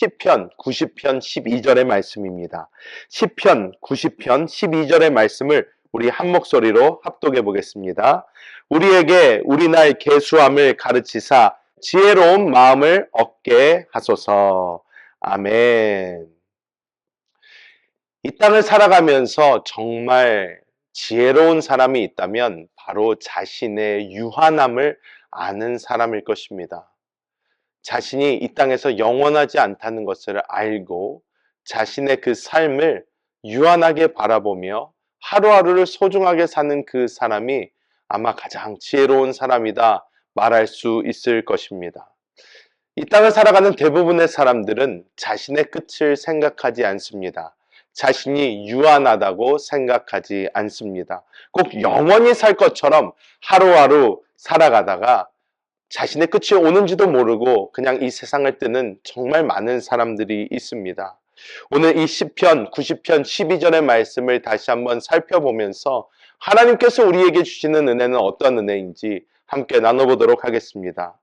10편 90편 12절의 말씀입니다. 10편 90편 12절의 말씀을 우리 한 목소리로 합독해 보겠습니다. 우리에게 우리 날 계수함을 가르치사 지혜로운 마음을 얻게 하소서. 아멘. 이 땅을 살아가면서 정말 지혜로운 사람이 있다면 바로 자신의 유한함을 아는 사람일 것입니다. 자신이 이 땅에서 영원하지 않다는 것을 알고 자신의 그 삶을 유한하게 바라보며 하루하루를 소중하게 사는 그 사람이 아마 가장 지혜로운 사람이다 말할 수 있을 것입니다. 이 땅을 살아가는 대부분의 사람들은 자신의 끝을 생각하지 않습니다. 자신이 유한하다고 생각하지 않습니다. 꼭 영원히 살 것처럼 하루하루 살아가다가 자신의 끝이 오는지도 모르고 그냥 이 세상을 뜨는 정말 많은 사람들이 있습니다. 오늘 이 10편, 90편, 12절의 말씀을 다시 한번 살펴보면서 하나님께서 우리에게 주시는 은혜는 어떤 은혜인지 함께 나눠보도록 하겠습니다.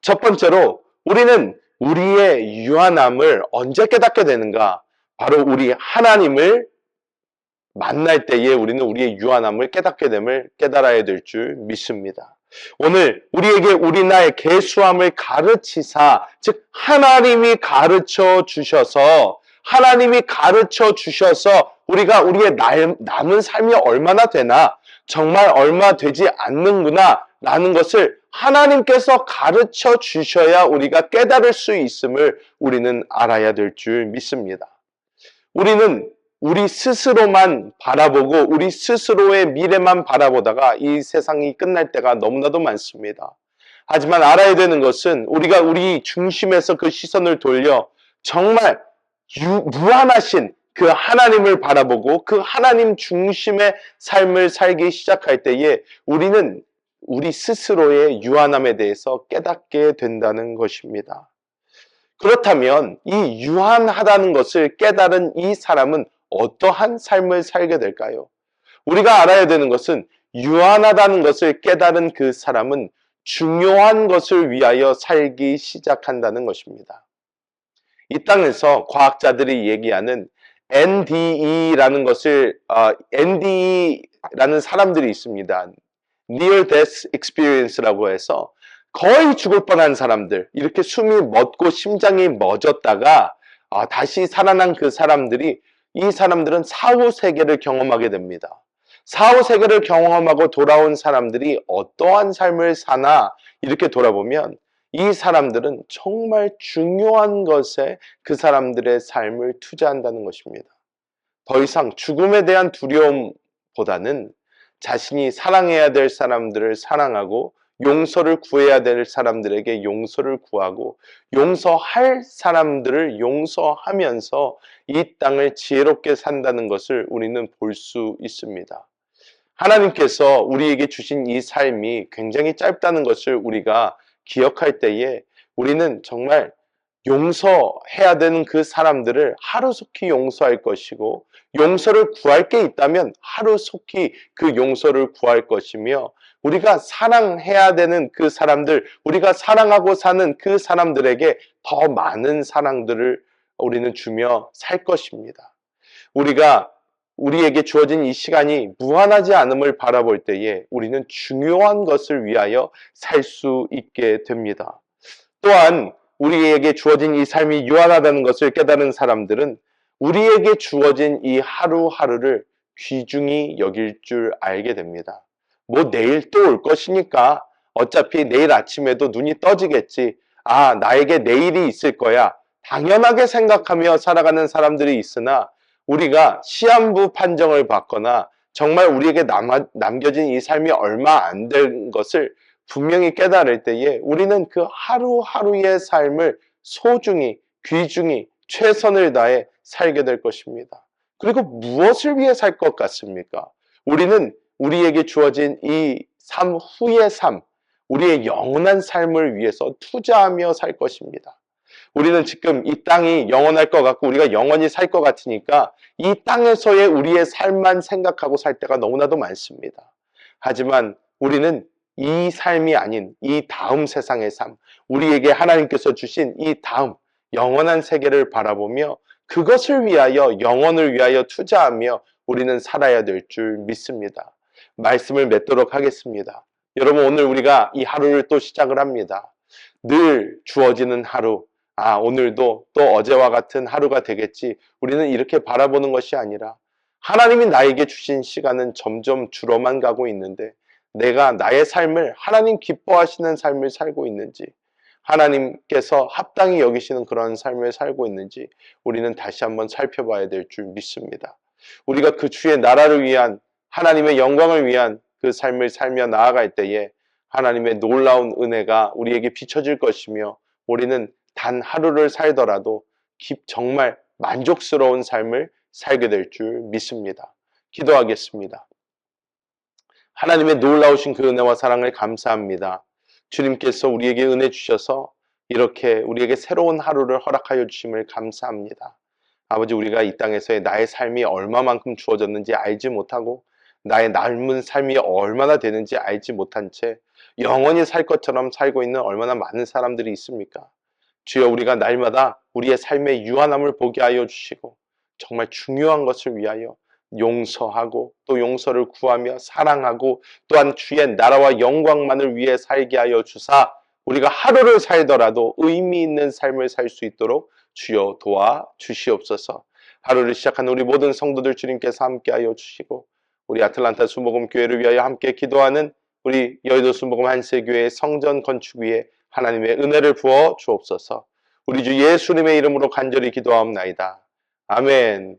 첫 번째로 우리는 우리의 유한함을 언제 깨닫게 되는가? 바로 우리 하나님을 만날 때에 우리는 우리의 유한함을 깨닫게 됨을 깨달아야 될 줄 믿습니다. 오늘 우리에게 우리 나의 개수함을 가르치사, 즉 하나님이 가르쳐 주셔서 하나님이 가르쳐 주셔서 우리가 우리의 남은 삶이 얼마나 되나 정말 얼마 되지 않는구나 라는 것을 하나님께서 가르쳐 주셔야 우리가 깨달을 수 있음을 우리는 알아야 될 줄 믿습니다. 우리는 우리 스스로만 바라보고 우리 스스로의 미래만 바라보다가 이 세상이 끝날 때가 너무나도 많습니다. 하지만 알아야 되는 것은 우리가 우리 중심에서 그 시선을 돌려 정말 유, 무한하신 그 하나님을 바라보고 그 하나님 중심의 삶을 살기 시작할 때에 우리는 우리 스스로의 유한함에 대해서 깨닫게 된다는 것입니다. 그렇다면 이 유한하다는 것을 깨달은 이 사람은 어떠한 삶을 살게 될까요? 우리가 알아야 되는 것은 유한하다는 것을 깨달은 그 사람은 중요한 것을 위하여 살기 시작한다는 것입니다. 이 땅에서 과학자들이 얘기하는 NDE라는 것을 어, NDE라는 사람들이 있습니다. Near Death Experience라고 해서 거의 죽을 뻔한 사람들 이렇게 숨이 멎고 심장이 멎었다가 아, 다시 살아난 그 사람들이 이 사람들은 사후 세계를 경험하게 됩니다. 사후 세계를 경험하고 돌아온 사람들이 어떠한 삶을 사나 이렇게 돌아보면 이 사람들은 정말 중요한 것에 그 사람들의 삶을 투자한다는 것입니다. 더 이상 죽음에 대한 두려움보다는 자신이 사랑해야 될 사람들을 사랑하고 용서를 구해야 될 사람들에게 용서를 구하고 용서할 사람들을 용서하면서 이 땅을 지혜롭게 산다는 것을 우리는 볼 수 있습니다. 하나님께서 우리에게 주신 이 삶이 굉장히 짧다는 것을 우리가 기억할 때에 우리는 정말 용서해야 되는 그 사람들을 하루속히 용서할 것이고 용서를 구할 게 있다면 하루속히 그 용서를 구할 것이며 우리가 사랑해야 되는 그 사람들, 우리가 사랑하고 사는 그 사람들에게 더 많은 사랑들을 우리는 주며 살 것입니다. 우리가 우리에게 주어진 이 시간이 무한하지 않음을 바라볼 때에 우리는 중요한 것을 위하여 살 수 있게 됩니다. 또한 우리에게 주어진 이 삶이 유한하다는 것을 깨달은 사람들은 우리에게 주어진 이 하루하루를 귀중히 여길 줄 알게 됩니다. 뭐 내일 또 올 것이니까 어차피 내일 아침에도 눈이 떠지겠지. 아, 나에게 내일이 있을 거야. 당연하게 생각하며 살아가는 사람들이 있으나 우리가 시한부 판정을 받거나 정말 우리에게 남아, 남겨진 이 삶이 얼마 안 된 것을 분명히 깨달을 때에 우리는 그 하루하루의 삶을 소중히, 귀중히, 최선을 다해 살게 될 것입니다. 그리고 무엇을 위해 살 것 같습니까? 우리는 우리에게 주어진 이 삶 후의 삶, 우리의 영원한 삶을 위해서 투자하며 살 것입니다. 우리는 지금 이 땅이 영원할 것 같고 우리가 영원히 살 것 같으니까 이 땅에서의 우리의 삶만 생각하고 살 때가 너무나도 많습니다. 하지만 우리는 이 삶이 아닌 이 다음 세상의 삶, 우리에게 하나님께서 주신 이 다음, 영원한 세계를 바라보며 그것을 위하여 영혼을 위하여 투자하며 우리는 살아야 될 줄 믿습니다. 말씀을 맺도록 하겠습니다. 여러분 오늘 우리가 이 하루를 또 시작을 합니다. 늘 주어지는 하루. 아, 오늘도 또 어제와 같은 하루가 되겠지. 우리는 이렇게 바라보는 것이 아니라 하나님이 나에게 주신 시간은 점점 줄어만 가고 있는데 내가 나의 삶을 하나님 기뻐하시는 삶을 살고 있는지 하나님께서 합당히 여기시는 그런 삶을 살고 있는지 우리는 다시 한번 살펴봐야 될 줄 믿습니다. 우리가 그 주의 나라를 위한 하나님의 영광을 위한 그 삶을 살며 나아갈 때에 하나님의 놀라운 은혜가 우리에게 비춰질 것이며 우리는 단 하루를 살더라도 정말 만족스러운 삶을 살게 될 줄 믿습니다. 기도하겠습니다. 하나님의 놀라우신 그 은혜와 사랑을 감사합니다. 주님께서 우리에게 은혜 주셔서 이렇게 우리에게 새로운 하루를 허락하여 주심을 감사합니다. 아버지 우리가 이 땅에서의 나의 삶이 얼마만큼 주어졌는지 알지 못하고 나의 남은 삶이 얼마나 되는지 알지 못한 채 영원히 살 것처럼 살고 있는 얼마나 많은 사람들이 있습니까? 주여 우리가 날마다 우리의 삶의 유한함을 보게 하여 주시고 정말 중요한 것을 위하여 용서하고 또 용서를 구하며 사랑하고 또한 주의 나라와 영광만을 위해 살게 하여 주사 우리가 하루를 살더라도 의미 있는 삶을 살 수 있도록 주여 도와 주시옵소서. 하루를 시작한 우리 모든 성도들 주님께서 함께 하여 주시고 우리 아틀란타 수목금 교회를 위하여 함께 기도하는 우리 여의도 수목금 한세교회 성전 건축 위에 하나님의 은혜를 부어 주옵소서. 우리 주 예수님의 이름으로 간절히 기도하옵나이다. 아멘.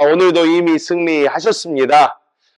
오늘도 이미 승리하셨습니다.